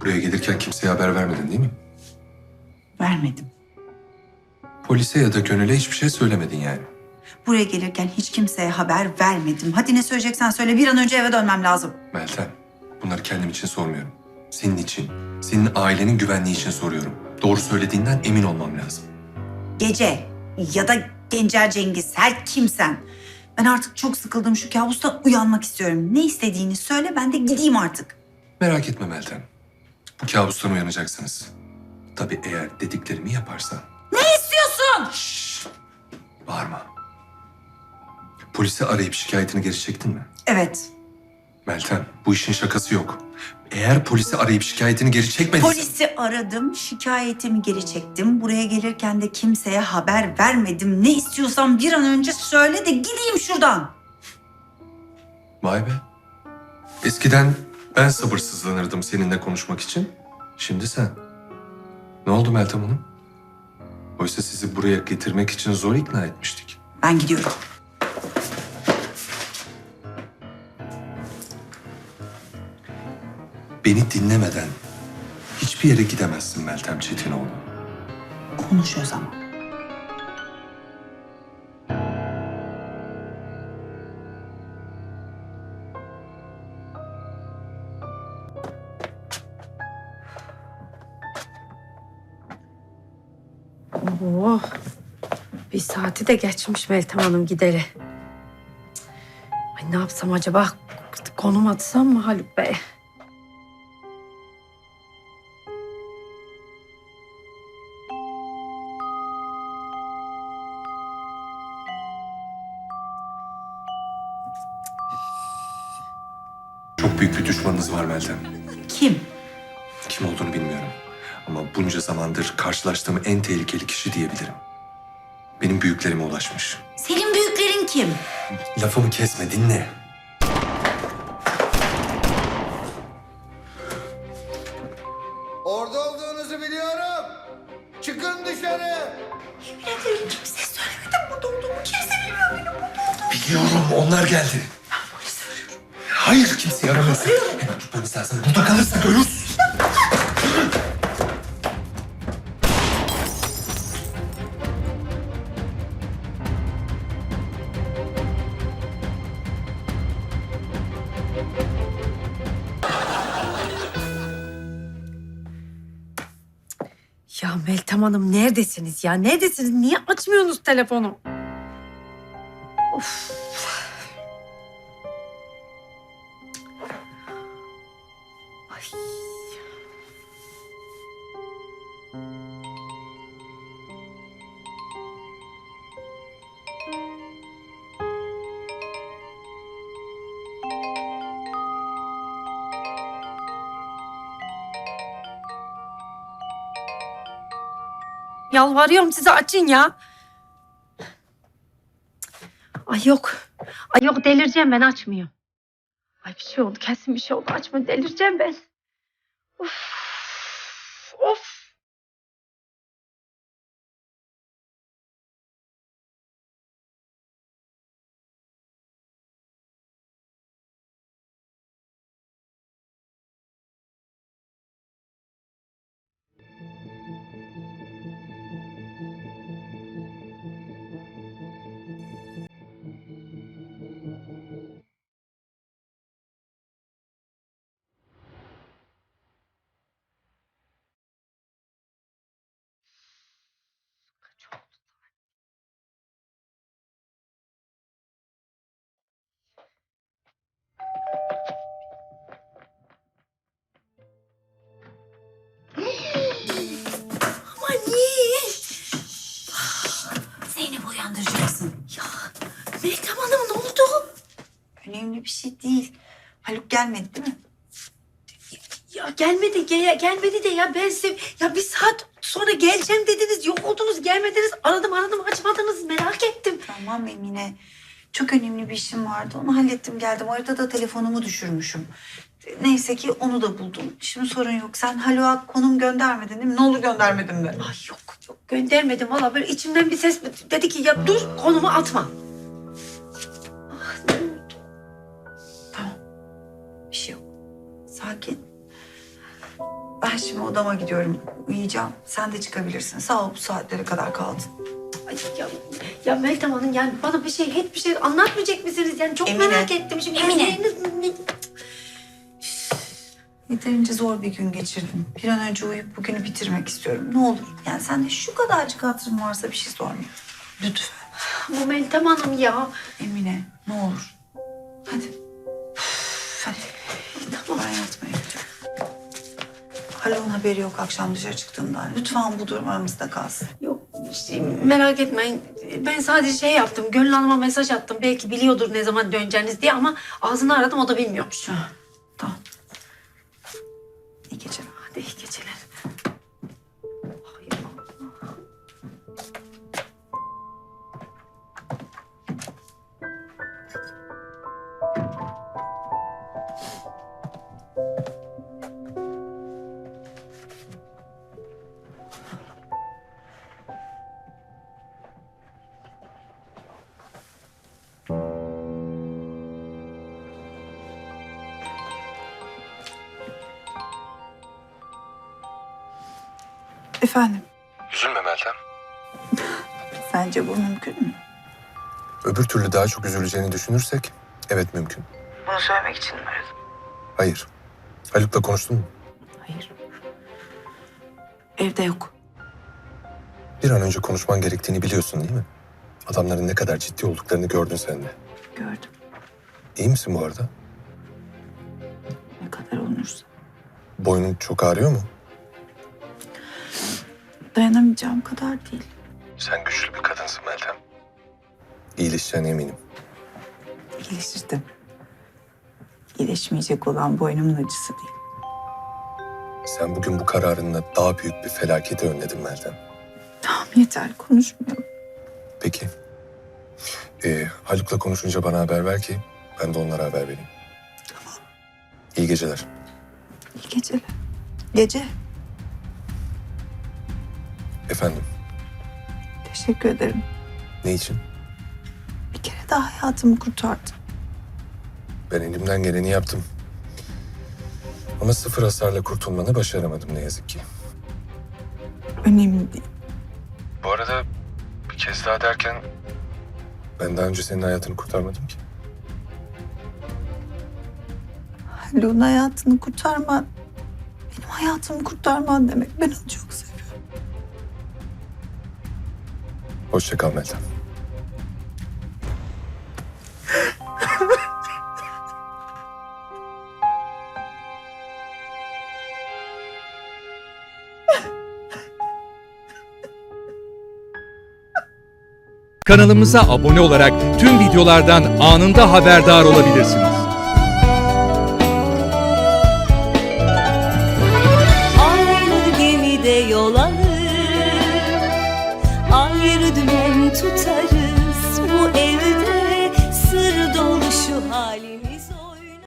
Buraya gelirken kimseye haber vermedin değil mi? Vermedim. Polise ya da Gönül'e hiçbir şey söylemedin yani. Buraya gelirken hiç kimseye haber vermedim. Hadi ne söyleyeceksen söyle. Bir an önce eve dönmem lazım. Meltem, bunları kendim için sormuyorum. Senin için, senin ailenin güvenliği için soruyorum. Doğru söylediğinden emin olmam lazım. Gece ya da Gencer Cengiz her kimsen. Ben artık çok sıkıldım şu kabustan uyanmak istiyorum. Ne istediğini söyle ben de gideyim artık. Merak etme Meltem. Bu kabustan uyanacaksınız. Tabii eğer dediklerimi yaparsan. İstiyorsun. Şşş! Bağırma. Polisi arayıp şikayetini geri çektin mi? Evet. Meltem, bu işin şakası yok. Eğer polisi arayıp şikayetini geri çekmediysen... Polisi aradım, şikayetimi geri çektim. Buraya gelirken de kimseye haber vermedim. Ne istiyorsan bir an önce söyle de gideyim şuradan. Vay be. Eskiden ben sabırsızlanırdım seninle konuşmak için. Şimdi sen. Ne oldu Meltem Hanım? Oysa sizi buraya getirmek için zor ikna etmiştik. Ben gidiyorum. Beni dinlemeden hiçbir yere gidemezsin Meltem Çetinoğlu. Konuşuyoruz ama. Oo, bir saati de geçmiş Meltem Hanım gideri. Ay ne yapsam acaba? Konum atsam mı Haluk Bey? Çok büyük bir düşmanınız var Meltem. Kim? Kim olduğunu bilmiyorum. Ama bunca zamandır karşılaştığım en tehlikeli kişi diyebilirim. Benim büyüklerime ulaşmış. Senin büyüklerin kim? Lafımı kesme dinle. Orada olduğunuzu biliyorum. Çıkın dışarı. Kimseye söylemedim burada olduğumu. Kimse bilmiyor benim burada olduğumu. Biliyorum onlar geldi. Hayır kimseyi aramıyorsun. Hemen tutmamız lazım. Burada kalırsa görürsün. Ya Meltem Hanım neredesiniz ya? Neredesiniz? Niye açmıyorsunuz telefonu? Of. Yalvarıyorum size açın ya. Ay yok. Ay yok delireceğim ben açmıyor. Ay bir şey oldu kesin bir şey oldu açma delireceğim ben. Of. Of. Önemli bir şey değil. Haluk gelmedi değil mi? Ya gelmedi gel, gelmedi de ya ben size ya bir saat sonra geleceğim dediniz yok oldunuz gelmediniz aradım aradım açmadınız merak ettim. Tamam Emine. Çok önemli bir işim vardı. Onu hallettim geldim. Arada da telefonumu düşürmüşüm. Neyse ki onu da buldum. Şimdi sorun yok. Sen Haluk'a konum göndermedin değil mi? Ne olur göndermedim de. Ay yok Yok göndermedim valla böyle içimden bir ses dedi ki ya dur konumu atma. Bir şey yok. Sakin. Ben şimdi odama gidiyorum. Uyuyacağım. Sen de çıkabilirsin. Sağ ol bu saatlere kadar kaldın. Ay ya, ya Meltem Hanım yani bana bir şey hiçbir şey anlatmayacak mısınız? Yani çok Emine. merak ettim. Şimdi Emine. Ne- Yeterince zor bir gün geçirdim. Bir an önce uyuyup bugünü bitirmek istiyorum. Ne olur. Yani sen de şu kadarcık hatırın varsa bir şey sorma. Lütfen. Bu Meltem Hanım ya. Emine ne olur. Haluk'un haberi yok akşam dışarı çıktığımdan. Lütfen bu durum aramızda kalsın. Yok şey, merak etmeyin. Ben sadece şey yaptım. Gönül Hanım'a mesaj attım. Belki biliyordur ne zaman döneceğiniz diye ama ağzını aradım o da bilmiyormuş. Tamam. Efendim, Üzülme Meltem. sence bu mümkün mü? Öbür türlü daha çok üzüleceğini düşünürsek evet mümkün. Bunu söylemek için mi aradım? Hayır. Haluk'la konuştun mu? Hayır. Evde yok. Bir an önce konuşman gerektiğini biliyorsun değil mi? Adamların ne kadar ciddi olduklarını gördün sen de. Gördüm. İyi misin bu arada? Ne kadar olursa. Boynun çok ağrıyor mu? Dayanamayacağım kadar değil. Sen güçlü bir kadınsın Meltem. İyileşeceğine eminim. İyileşirdim. İyileşmeyecek olan boynumun acısı değil. Sen bugün bu kararınla daha büyük bir felaketi önledin Meltem. Tamam yeter konuşmuyorum. Peki. Ee, Haluk'la konuşunca bana haber ver ki ben de onlara haber vereyim. Tamam. İyi geceler. İyi geceler. Gece. Efendim, Teşekkür ederim. ne için? Bir kere daha hayatımı kurtardın. Ben elimden geleni yaptım. Ama sıfır hasarla kurtulmanı başaramadım ne yazık ki. Önemli değil. Bu arada bir kez daha derken ben daha önce senin hayatını kurtarmadım ki. Haluk'un hayatını kurtarman, benim hayatımı kurtarman demek. Ben onu çok seviyorum. Hoşça kal Meltem. Kanalımıza abone olarak tüm videolardan anında haberdar olabilirsiniz.